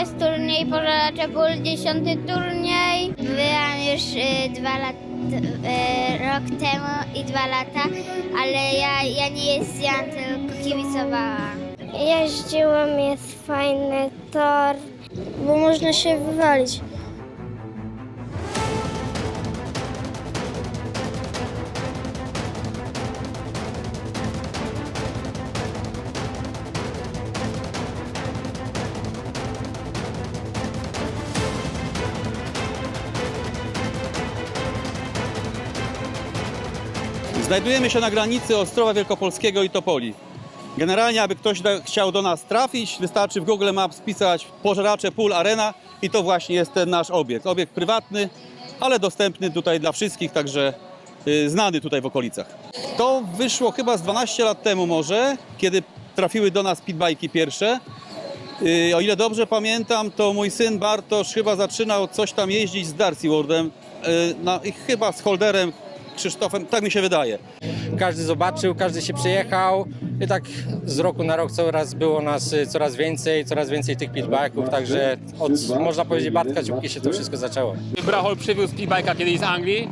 jest turniej Pożaracza Ból, dziesiąty turniej. Byłam już y, dwa lat, y, rok temu i dwa lata, ale ja, ja nie jeździłam, tylko kibicowałam. Jeździłam, jest fajny tor, bo można się wywalić. Znajdujemy się na granicy Ostrowa Wielkopolskiego i Topoli. Generalnie, aby ktoś da, chciał do nas trafić, wystarczy w Google Maps wpisać Pożeracze Pool Arena i to właśnie jest ten nasz obiekt. Obiekt prywatny, ale dostępny tutaj dla wszystkich, także y, znany tutaj w okolicach. To wyszło chyba z 12 lat temu może, kiedy trafiły do nas pitbajki pierwsze. Y, O ile dobrze pamiętam, to mój syn Bartosz chyba zaczynał coś tam jeździć z Darcy Worldem, y, na, i chyba z Holderem Krzysztofem, tak mi się wydaje. każdy zobaczył, każdy się przyjechał i tak z roku na rok coraz było nas y, coraz więcej, coraz więcej tych pitbacków, także od, można powiedzieć, Bartka Ciupki się to wszystko zaczęło. Brachol przywiózł speedbike'a kiedyś z Anglii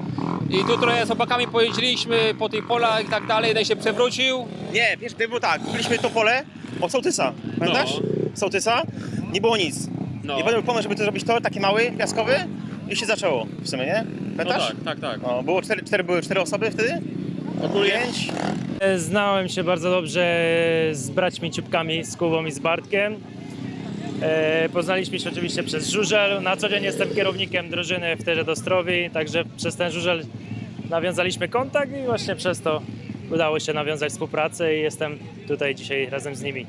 i tu trochę z chłopakami pojeździliśmy po tych polach i tak dalej, jeden się przewrócił. Nie, wiesz, to było tak, byliśmy to pole od sołtysa, pamiętasz? Sołtysa, nie było nic. No. I potem pomysł, żeby to zrobić tor taki mały, piaskowy i się zaczęło w sumie, nie? Pamiętasz? tak, tak. No, było cztery, cztery, były cztery osoby wtedy? Pięć. Znałem się bardzo dobrze z braćmi Ciupkami, z Kubą i z Bartkiem. E, Poznaliśmy się oczywiście przez żużel. Na co dzień jestem kierownikiem drużyny w Terze Dostrowi, także przez ten żużel nawiązaliśmy kontakt i właśnie przez to udało się nawiązać współpracę i jestem tutaj dzisiaj razem z nimi.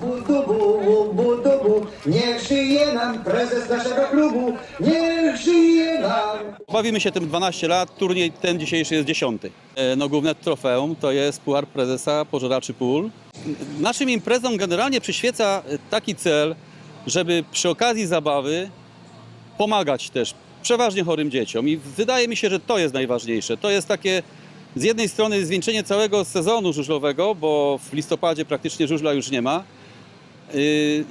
Budubu, budubu, niech żyje nam prezes naszego klubu, niech żyje nam. Bawimy się tym 12 lat, turniej ten dzisiejszy jest 10. E, No główne trofeum to jest Puchar Prezesa Pożeraczy Pól. Naszym imprezom generalnie przyświeca e, taki cel, żeby przy okazji zabawy pomagać też przeważnie chorym dzieciom i wydaje mi się, że to jest najważniejsze. To jest takie z jednej strony zwieńczenie całego sezonu żużlowego, bo w listopadzie praktycznie żużla już nie ma. Yy,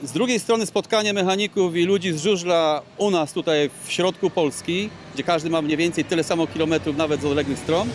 Z drugiej strony spotkanie mechaników i ludzi z żużla u nas tutaj w środku Polski, gdzie każdy ma mniej więcej tyle samo kilometrów nawet z odległych stron.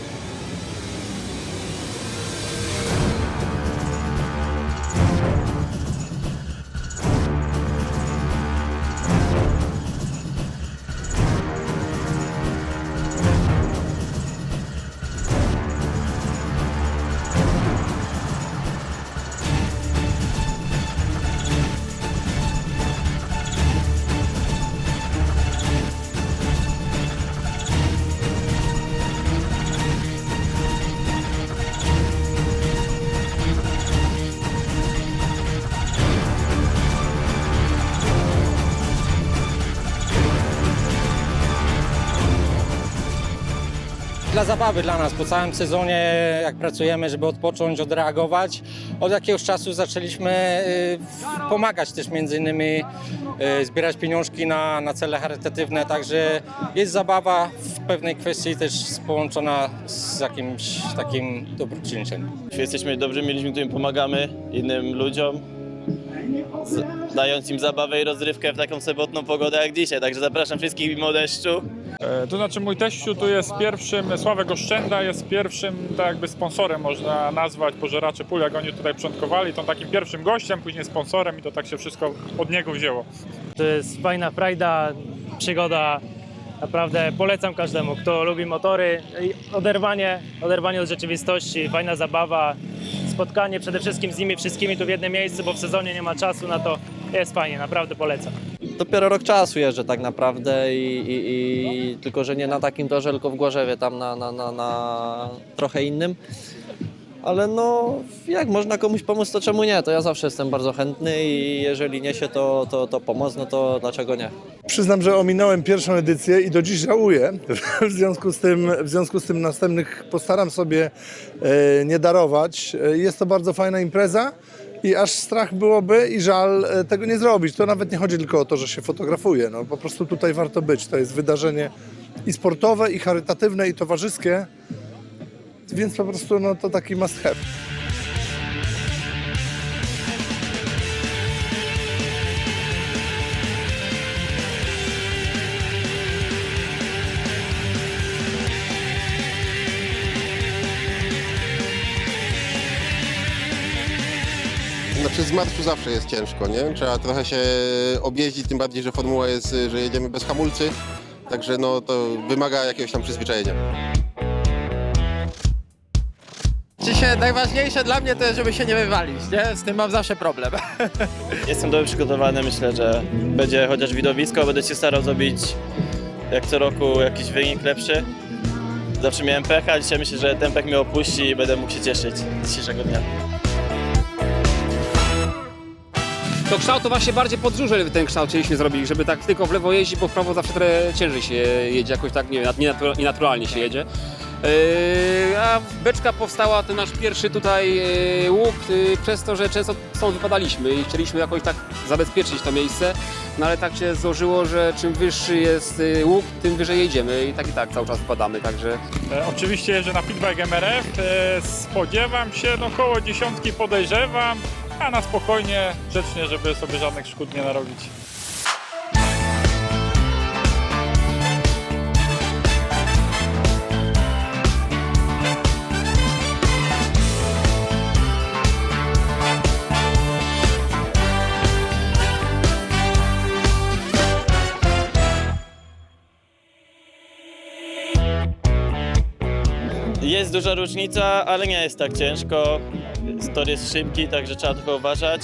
Dla zabawy dla nas po całym sezonie, jak pracujemy, żeby odpocząć, odreagować, od jakiegoś czasu zaczęliśmy y, pomagać też między innymi y, zbierać pieniążki na, na cele charytatywne, także jest zabawa w pewnej kwestii też połączona z jakimś takim dobroczyniem. Jesteśmy dobrymi ludźmi, którym pomagamy innym ludziom, dając im zabawę i rozrywkę w taką sobotną pogodę jak dzisiaj. Także zapraszam wszystkich mimo deszczu. E, To znaczy mój teściu tu jest pierwszym, Sławek Oszczęda jest pierwszym tak jakby sponsorem można nazwać Pożeraczy Pól, jak oni tutaj początkowali, to takim pierwszym gościem, później sponsorem i to tak się wszystko od niego wzięło. To jest fajna frajda, przygoda. Naprawdę polecam każdemu, kto lubi motory. Oderwanie, oderwanie od rzeczywistości, fajna zabawa, spotkanie przede wszystkim z nimi wszystkimi tu w jednym miejscu, bo w sezonie nie ma czasu na to. Jest fajnie, naprawdę polecam. Dopiero rok czasu jeżdżę tak naprawdę i, i, i tylko, że nie na takim torze, tylko w Głorzewie, tam na, na, na, na trochę innym. Ale no, jak można komuś pomóc, to czemu nie? To ja zawsze jestem bardzo chętny i jeżeli niesie to, to, to pomoc, no to dlaczego nie? Przyznam, że ominąłem pierwszą edycję i do dziś żałuję. W związku z tym, w związku z tym następnych postaram sobie e, nie darować. E, Jest to bardzo fajna impreza i aż strach byłoby i żal e, tego nie zrobić. To nawet nie chodzi tylko o to, że się fotografuje. No, po prostu tutaj warto być. To jest wydarzenie i sportowe, i charytatywne, i towarzyskie. Więc po prostu no, to taki must have. Marszu zawsze jest ciężko, nie? Trzeba trochę się objeździć, tym bardziej, że formuła jest, że jedziemy bez hamulcy. Także no to wymaga jakiegoś tam przyzwyczajenia. Dzisiaj najważniejsze dla mnie to jest, żeby się nie wywalić, nie? Z tym mam zawsze problem. Jestem dobrze przygotowany, myślę, że będzie chociaż widowisko, będę się starał zrobić jak co roku jakiś wynik lepszy. Zawsze miałem pecha, dzisiaj myślę, że ten pech mnie opuści i będę mógł się cieszyć z dzisiejszego dnia. To kształt to właśnie bardziej pod żużel ten kształt chcieliśmy zrobić, żeby tak tylko w lewo jeździć, bo w prawo zawsze trochę ciężej się jedzie, jakoś tak nie wiem, nienatura- nienaturalnie się jedzie. Yy, a beczka powstała, ten nasz pierwszy tutaj yy, łuk, yy, przez to, że często stąd wypadaliśmy i chcieliśmy jakoś tak zabezpieczyć to miejsce, no ale tak się złożyło, że czym wyższy jest yy, łuk, tym wyżej jedziemy i tak i tak cały czas wypadamy, także E, Oczywiście jeżdżę na pitbike MRF. E, Spodziewam się, no koło dziesiątki podejrzewam, a na spokojnie, grzecznie, żeby sobie żadnych szkód nie narobić. Jest duża różnica, ale nie jest tak ciężko. Tor jest szybki, także trzeba tylko uważać.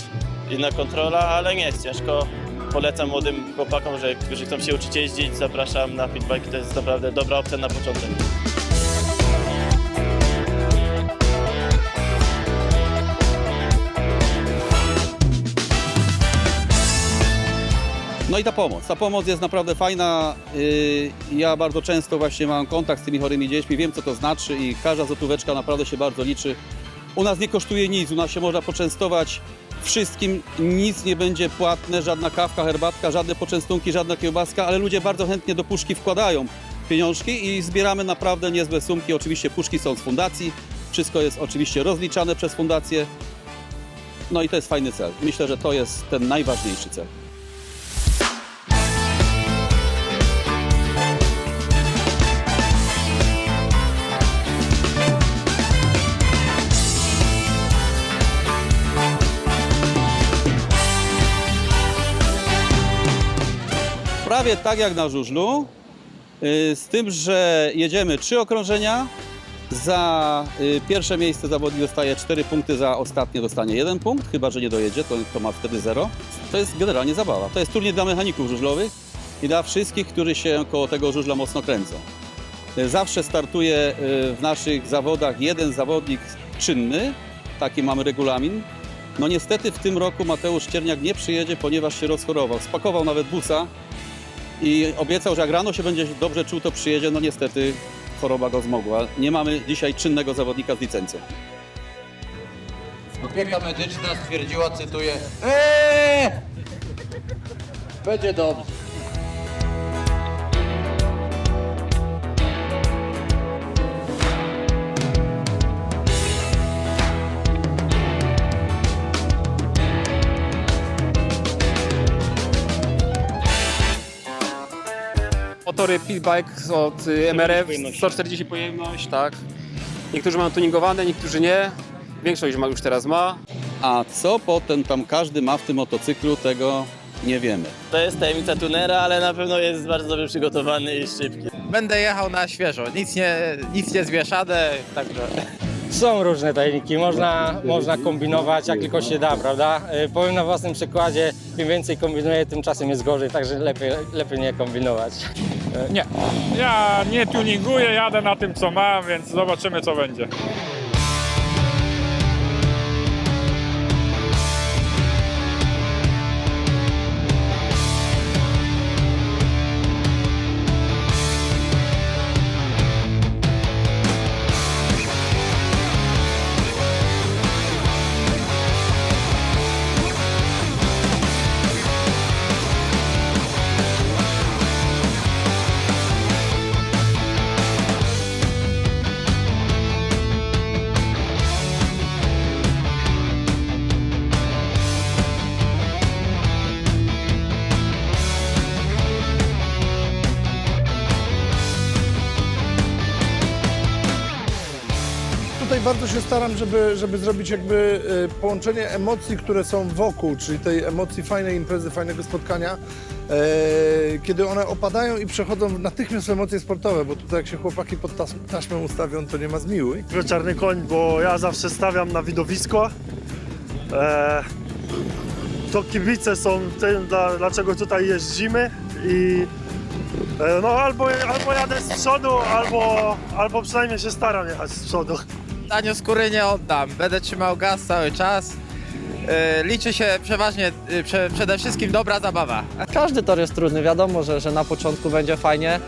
Inna kontrola, ale nie jest ciężko. Polecam młodym chłopakom, że którzy chcą się uczyć jeździć, zapraszam na pitbike. To jest naprawdę dobra opcja na początek. No i ta pomoc. Ta pomoc jest naprawdę fajna. Yy, Ja bardzo często właśnie mam kontakt z tymi chorymi dziećmi, wiem co to znaczy i każda złotóweczka naprawdę się bardzo liczy. U nas nie kosztuje nic, u nas się można poczęstować wszystkim, nic nie będzie płatne, żadna kawka, herbatka, żadne poczęstunki, żadna kiełbaska, ale ludzie bardzo chętnie do puszki wkładają pieniążki i zbieramy naprawdę niezłe sumki. Oczywiście puszki są z fundacji, wszystko jest oczywiście rozliczane przez fundację. No i to jest fajny cel. Myślę, że to jest ten najważniejszy cel. Prawie tak jak na żużlu, y, z tym, że jedziemy trzy okrążenia. Za y, pierwsze miejsce zawodnik dostaje 4 punkty, za ostatnie dostanie 1 punkt, chyba że nie dojedzie, to, to ma wtedy 0. To jest generalnie zabawa. To jest turniej dla mechaników żużlowych i dla wszystkich, którzy się koło tego żużla mocno kręcą. Y, Zawsze startuje w naszych zawodach jeden zawodnik czynny, taki mamy regulamin. No niestety w tym roku Mateusz Cierniak nie przyjedzie, ponieważ się rozchorował. Spakował nawet busa, i obiecał, że jak rano się będzie dobrze czuł, to przyjedzie. No niestety choroba go zmogła. Nie mamy dzisiaj czynnego zawodnika z licencją. Opieka medyczna stwierdziła, cytuję, eee! Będzie dobrze. Motory Pitbike od y, MRF, 140 pojemność, tak. Niektórzy mają tuningowane, niektórzy nie. Większość ma już teraz ma. A co potem tam każdy ma w tym motocyklu, tego nie wiemy. To jest tajemnica tunera, ale na pewno jest bardzo dobrze przygotowany i szybki. Będę jechał na świeżo, nic nie, nic nie zmieszane, także... Są różne tajniki, można, można kombinować jak tylko się da, prawda? E, Powiem na własnym przykładzie, im więcej kombinuję, tym czasem jest gorzej, także lepiej, lepiej nie kombinować. Nie, ja nie tuninguję, jadę na tym co mam, więc zobaczymy co będzie. Bardzo się staram, żeby, żeby zrobić jakby e, połączenie emocji, które są wokół, czyli tej emocji fajnej imprezy, fajnego spotkania, e, kiedy one opadają i przechodzą w natychmiast emocje sportowe, bo tutaj jak się chłopaki pod tas- taśmę ustawią, to nie ma zmiłuj. Czarny koń, bo ja zawsze stawiam na widowisko. E, to kibice są tym, dla, dlaczego tutaj jeździmy i no albo, albo jadę z przodu, albo, albo przynajmniej się staram jechać z przodu. Daniu skóry nie oddam. Będę trzymał gaz cały czas. Yy, Liczy się przeważnie, yy, prze, przede wszystkim dobra zabawa. Każdy tor jest trudny, wiadomo, że, że na początku będzie fajnie,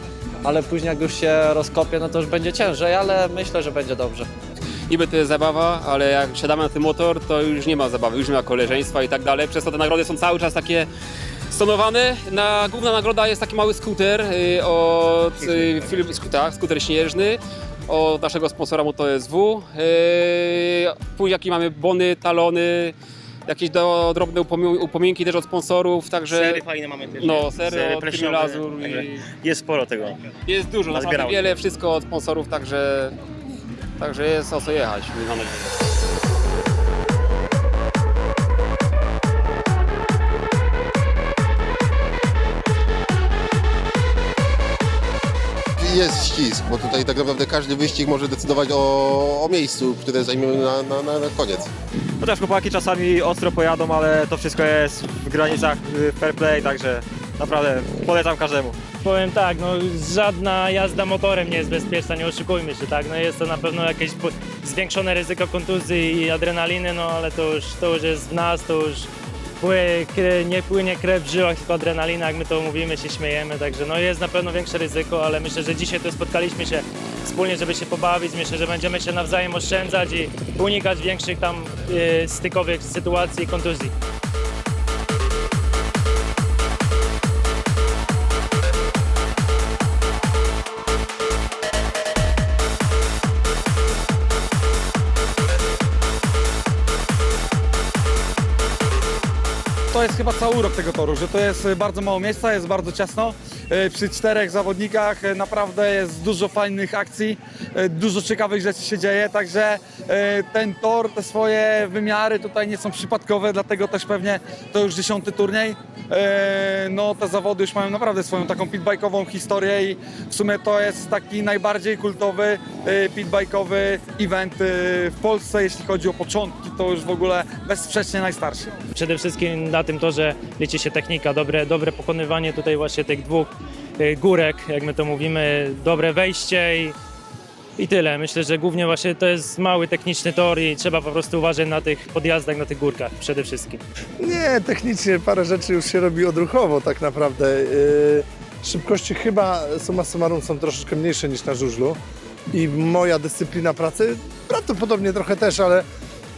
ale później jak już się rozkopie, no to już będzie ciężej, ale myślę, że będzie dobrze. Niby to jest zabawa, ale jak siadamy na ten motor, to już nie ma zabawy, już nie ma koleżeństwa i tak dalej. Przez to te nagrody są cały czas takie stonowane. Na, główna nagroda jest taki mały skuter y, od y, firmy, sk- tak, skuter śnieżny od naszego sponsora MotoSW. Y, później jakie mamy bony, talony, jakieś do, drobne upomi- upominki też od sponsorów, także Sery fajne mamy też. no, nie? sery od Lazur i Jest sporo tego. jest dużo, naprawdę wiele, wszystko od sponsorów, także, także jest o co jechać. Mam nadzieję. Jest ścisk, bo tutaj tak naprawdę każdy wyścig może decydować o, o miejscu, które zajmiemy na, na, na, koniec. Chociaż chłopaki czasami ostro pojadą, ale to wszystko jest w granicach y, fair play, także naprawdę polecam każdemu. Powiem tak, no żadna jazda motorem nie jest bezpieczna, nie oszukujmy się, tak? No jest to na pewno jakieś po- zwiększone ryzyko kontuzji i adrenaliny, no ale to już, to już jest w nas, to już nie płynie krew w żyłach, tylko adrenalina, jak my to mówimy, się śmiejemy, także no jest na pewno większe ryzyko, ale myślę, że dzisiaj tu spotkaliśmy się wspólnie, żeby się pobawić, myślę, że będziemy się nawzajem oszczędzać i unikać większych tam y, stykowych sytuacji i kontuzji. Jest chyba cały urok tego toru, że to jest e, bardzo mało miejsca, jest bardzo ciasno. E, Przy czterech zawodnikach e, naprawdę jest dużo fajnych akcji, e, dużo ciekawych rzeczy się dzieje, także ten tor, te swoje wymiary tutaj nie są przypadkowe, dlatego też pewnie to już dziesiąty turniej. No te zawody już mają naprawdę swoją taką pitbike'ową historię i w sumie to jest taki najbardziej kultowy pitbike'owy event w Polsce, jeśli chodzi o początki, to już w ogóle bezsprzecznie najstarszy. Przede wszystkim na tym torze liczy się technika, dobre, dobre pokonywanie tutaj właśnie tych dwóch górek, jak my to mówimy, dobre wejście i, i tyle. Myślę, że głównie właśnie to jest mały techniczny tor i trzeba po prostu uważać na tych podjazdach, na tych górkach przede wszystkim. Nie, technicznie parę rzeczy już się robi odruchowo tak naprawdę. Yy, Szybkości chyba summa summarum są troszeczkę mniejsze niż na żużlu i moja dyscyplina pracy prawdopodobnie trochę też, ale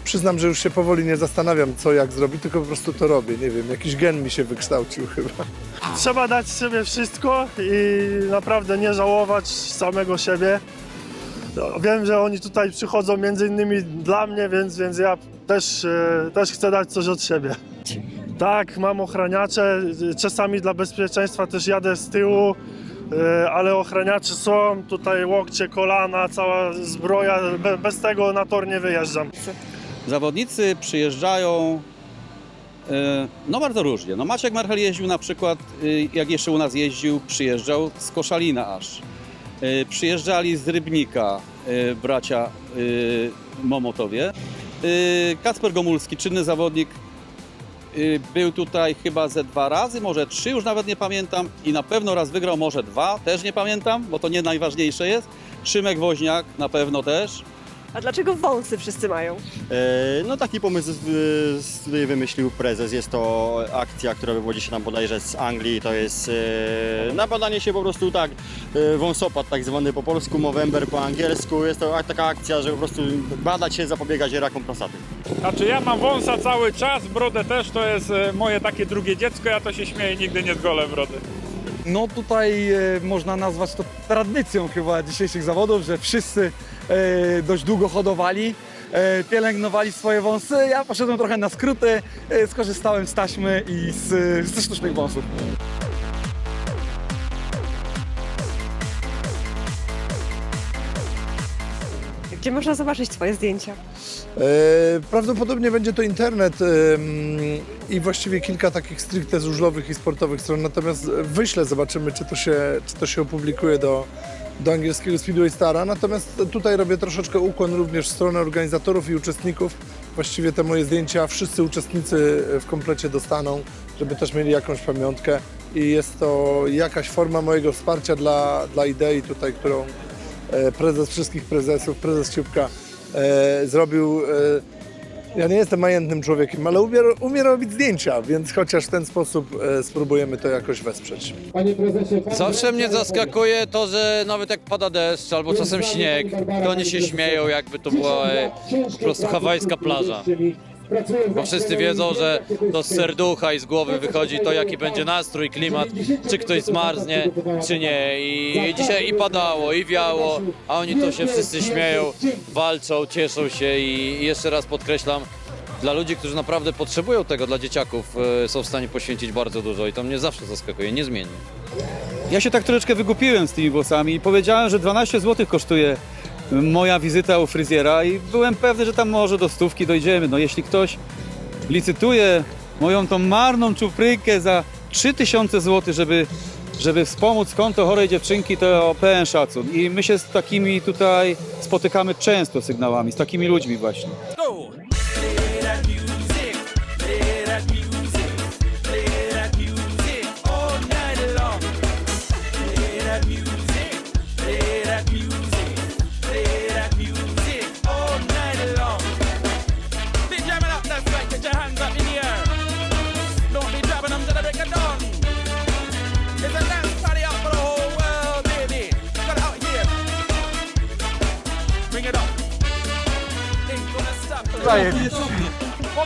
przyznam, że już się powoli nie zastanawiam co jak zrobić, tylko po prostu to robię. Nie wiem, jakiś gen mi się wykształcił chyba. Trzeba dać sobie wszystko i naprawdę nie żałować samego siebie. No, Wiem, że oni tutaj przychodzą między innymi dla mnie, więc, więc ja też, e, też chcę dać coś od siebie. Tak, mam ochraniacze, czasami dla bezpieczeństwa też jadę z tyłu, e, ale ochraniacze są, tutaj łokcie, kolana, cała zbroja, Be, bez tego na tor nie wyjeżdżam. Zawodnicy przyjeżdżają e, no bardzo różnie. No Maciek Marchel jeździł na przykład, e, jak jeszcze u nas jeździł, przyjeżdżał z Koszalina aż. E, Przyjeżdżali z Rybnika bracia Momotowie. Kasper Gomulski, czynny zawodnik, był tutaj chyba ze dwa razy, może trzy, już nawet nie pamiętam i na pewno raz wygrał, może dwa, też nie pamiętam, bo to nie najważniejsze jest. Szymek Woźniak na pewno też. A dlaczego wąsy wszyscy mają? No taki pomysł y, sobie wymyślił prezes. Jest to akcja, która wywodzi się nam bodajże z Anglii. To jest y, nabadanie się po prostu tak, y, wąsopad tak zwany po polsku, Movember po angielsku. Jest to ak- taka akcja, że po prostu badać się, zapobiegać rakom prostaty. Znaczy ja mam wąsa cały czas, brodę też, to jest e, moje takie drugie dziecko, ja to się śmieję, nigdy nie zgolę brody. No tutaj e, można nazwać to tradycją chyba dzisiejszych zawodów, że wszyscy e, dość długo hodowali, e, pielęgnowali swoje wąsy. Ja poszedłem trochę na skróty, e, skorzystałem z taśmy i z, ze sztucznych wąsów. Gdzie można zobaczyć Twoje zdjęcia? E, Prawdopodobnie będzie to internet i właściwie kilka takich stricte żużlowych i sportowych stron, natomiast wyślę, zobaczymy czy to się, czy to się opublikuje do, do angielskiego Speedway Stara. Natomiast tutaj robię troszeczkę ukłon również w stronę organizatorów i uczestników. Właściwie te moje zdjęcia wszyscy uczestnicy w komplecie dostaną, żeby też mieli jakąś pamiątkę i jest to jakaś forma mojego wsparcia dla, dla idei tutaj, którą prezes wszystkich prezesów, prezes Ciupka e, zrobił. E, ja nie jestem majętnym człowiekiem, ale umie, umie robić zdjęcia, więc chociaż w ten sposób e, spróbujemy to jakoś wesprzeć. Zawsze mnie zaskakuje to, że nawet jak pada deszcz albo czasem śnieg, to oni się śmieją, jakby to była e, po prostu hawajska plaża. Bo wszyscy wiedzą, że to z serducha i z głowy wychodzi to, jaki będzie nastrój, klimat, czy ktoś zmarznie, czy nie. I dzisiaj i padało, i wiało, a oni to się wszyscy śmieją, walczą, cieszą się i jeszcze raz podkreślam, dla ludzi, którzy naprawdę potrzebują tego, dla dzieciaków, e, są w stanie poświęcić bardzo dużo i to mnie zawsze zaskakuje, niezmiennie. Ja się tak troszeczkę wygupiłem z tymi włosami i powiedziałem, że 12 zł kosztuje moja wizyta u fryzjera i byłem pewny, że tam może do stówki dojdziemy. No jeśli ktoś licytuje moją tą marną czuprykę za 3000 zł, żeby, żeby wspomóc konto chorej dziewczynki, to pełen szacun. I my się z takimi tutaj spotykamy często sygnałami, z takimi ludźmi właśnie.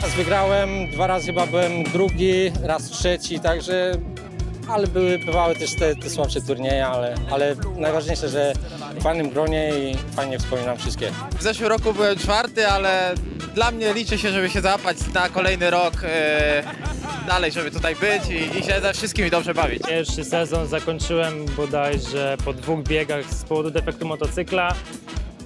Raz wygrałem, dwa razy chyba byłem drugi, raz trzeci, także... Ale były, bywały też te, te słabsze turnieje, ale, ale najważniejsze, że w fajnym gronie i fajnie wspominam wszystkie. W zeszłym roku byłem czwarty, ale dla mnie liczy się, żeby się załapać na kolejny rok e, dalej, żeby tutaj być i, i się ze wszystkimi dobrze bawić. Pierwszy sezon zakończyłem bodajże po dwóch biegach z powodu defektu motocykla.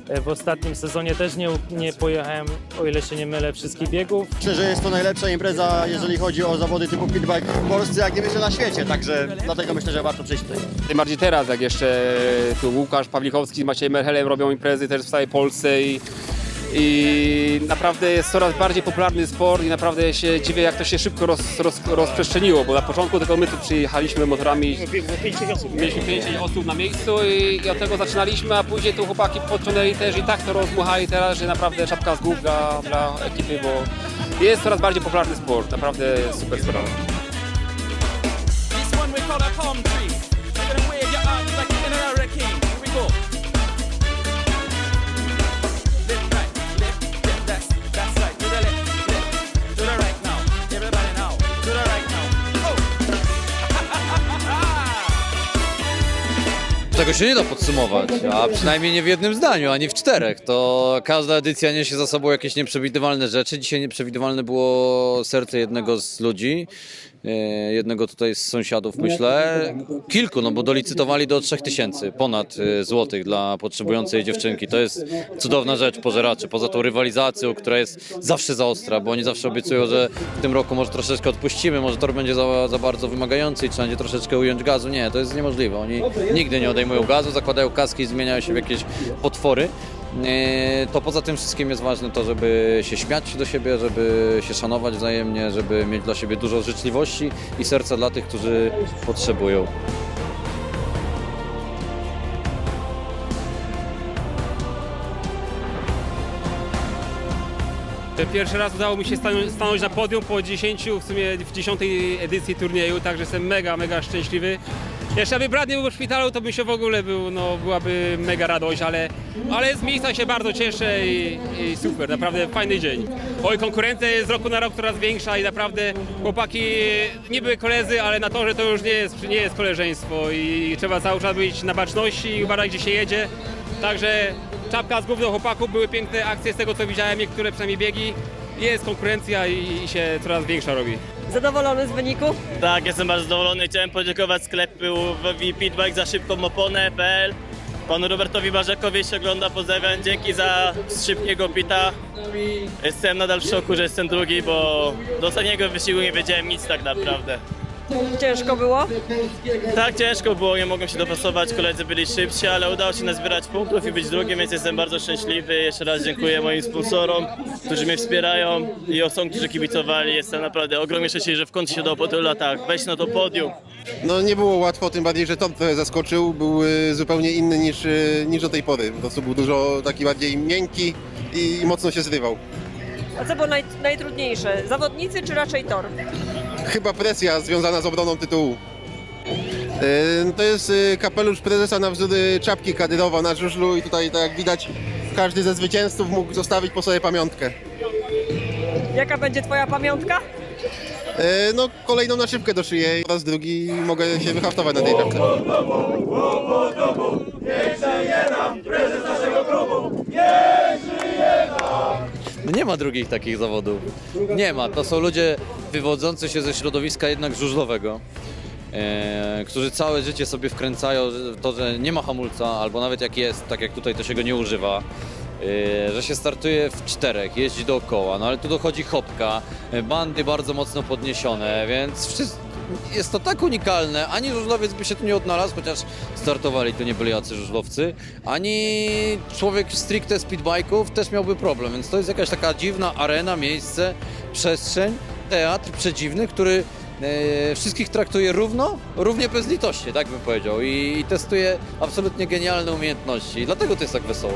E, W ostatnim sezonie też nie, nie pojechałem, o ile się nie mylę, wszystkich biegów. Myślę, że jest to najlepsza impreza, jeżeli chodzi o zawody typu pitbike w Polsce, jak nie myślę na świecie, także dlatego myślę, że warto przyjść tutaj. Tym bardziej teraz, jak jeszcze tu Łukasz Pawlikowski z Maciejem Merhelem robią imprezy też w całej Polsce i, i naprawdę jest coraz bardziej popularny sport i naprawdę się dziwię, jak to się szybko roz, roz, rozprzestrzeniło, bo na początku tylko my tu przyjechaliśmy motorami, mieliśmy 5 osób na miejscu i, od tego zaczynaliśmy, a później tu chłopaki podciągnęli też i tak to rozmuchali teraz, że naprawdę czapka z głów dla, dla ekipy, bo jest coraz bardziej popularny sport, naprawdę super sprawa. Tego się nie da podsumować, a przynajmniej nie w jednym zdaniu, ani w czterech. To każda edycja niesie za sobą jakieś nieprzewidywalne rzeczy. Dzisiaj nieprzewidywalne było serce jednego z ludzi, jednego tutaj z sąsiadów, myślę. Kilku, no bo dolicytowali do 3000 ponad e, złotych dla potrzebującej dziewczynki. To jest cudowna rzecz pożeraczy, poza tą rywalizacją, która jest zawsze za ostra, bo oni zawsze obiecują, że w tym roku może troszeczkę odpuścimy, może tor będzie za, za bardzo wymagający i trzeba będzie troszeczkę ująć gazu. Nie, to jest niemożliwe. Oni nigdy nie odejmują gazu, zakładają kaski i zmieniają się w jakieś potwory. E, To poza tym wszystkim jest ważne to, żeby się śmiać do siebie, żeby się szanować wzajemnie, żeby mieć dla siebie dużo życzliwości i serca dla tych, którzy potrzebują. Pierwszy raz udało mi się stanąć na podium po 10, w sumie w 10 edycji turnieju, także jestem mega, mega szczęśliwy. Jeszcze aby brat nie był w szpitalu, to by się w ogóle był, no, byłaby mega radość, ale, ale z miejsca się bardzo cieszę i, i super, naprawdę fajny dzień. Oj, konkurencja jest z roku na rok coraz większa i naprawdę chłopaki niby koledzy, ale na torze to już nie jest, nie jest koleżeństwo i trzeba cały czas być na baczności i uważać gdzie się jedzie. Także czapka z głów do chłopaków, były piękne akcje z tego co widziałem, niektóre przynajmniej biegi. Jest konkurencja i, i się coraz większa robi. Zadowolony z wyniku? Tak, jestem bardzo zadowolony. Chciałem podziękować sklepu Pitbike za szybką oponę.pl Panu Robertowi Barzakowi jeśli ogląda, pozdrawiam. Dzięki za szybkiego pita. Jestem nadal w szoku, że jestem drugi, bo do ostatniego wysiłku nie wiedziałem nic tak naprawdę. Ciężko było? Tak ciężko było, nie mogłem się dopasować, koledzy byli szybsi, ale udało się nazbierać punktów i być drugim, więc jestem bardzo szczęśliwy. Jeszcze raz dziękuję moim sponsorom, którzy mnie wspierają i osobom, którzy kibicowali. Jestem naprawdę ogromnie szczęśliwy, że w końcu się udało po tylu latach wejść na to podium. No nie było łatwo, tym bardziej, że Tom trochę zaskoczył, był y, zupełnie inny niż, y, niż do tej pory. Po prostu był dużo taki bardziej miękki i mocno się zrywał. A co było naj, najtrudniejsze? Zawodnicy czy raczej tor? Chyba presja związana z obroną tytułu. Y, To jest y, kapelusz prezesa na wzór y, czapki kadrowa na żużlu i tutaj, tak jak widać, każdy ze zwycięzców mógł zostawić po sobie pamiątkę. Jaka będzie twoja pamiątka? Y, No, kolejną na szybkę do szyję. Po raz drugi mogę się wyhaftować na tej czapce. No nie ma drugich takich zawodów. Nie ma. To są ludzie wywodzący się ze środowiska jednak żużlowego, e, którzy całe życie sobie wkręcają w to, że nie ma hamulca, albo nawet jak jest, tak jak tutaj, to się go nie używa. e, Że się startuje w czterech, jeździ dookoła, no ale tu dochodzi chopka, e, bandy bardzo mocno podniesione, więc wszyscy, jest to tak unikalne, ani żużlowiec by się tu nie odnalazł, chociaż startowali tu nie byli jacy żużlowcy, ani człowiek stricte speedbike'ów też miałby problem, więc to jest jakaś taka dziwna arena, miejsce, przestrzeń, teatr przedziwny, który e, wszystkich traktuje równo, równie bezlitośnie, tak bym powiedział, i, testuje absolutnie genialne umiejętności, dlatego to jest tak wesoło.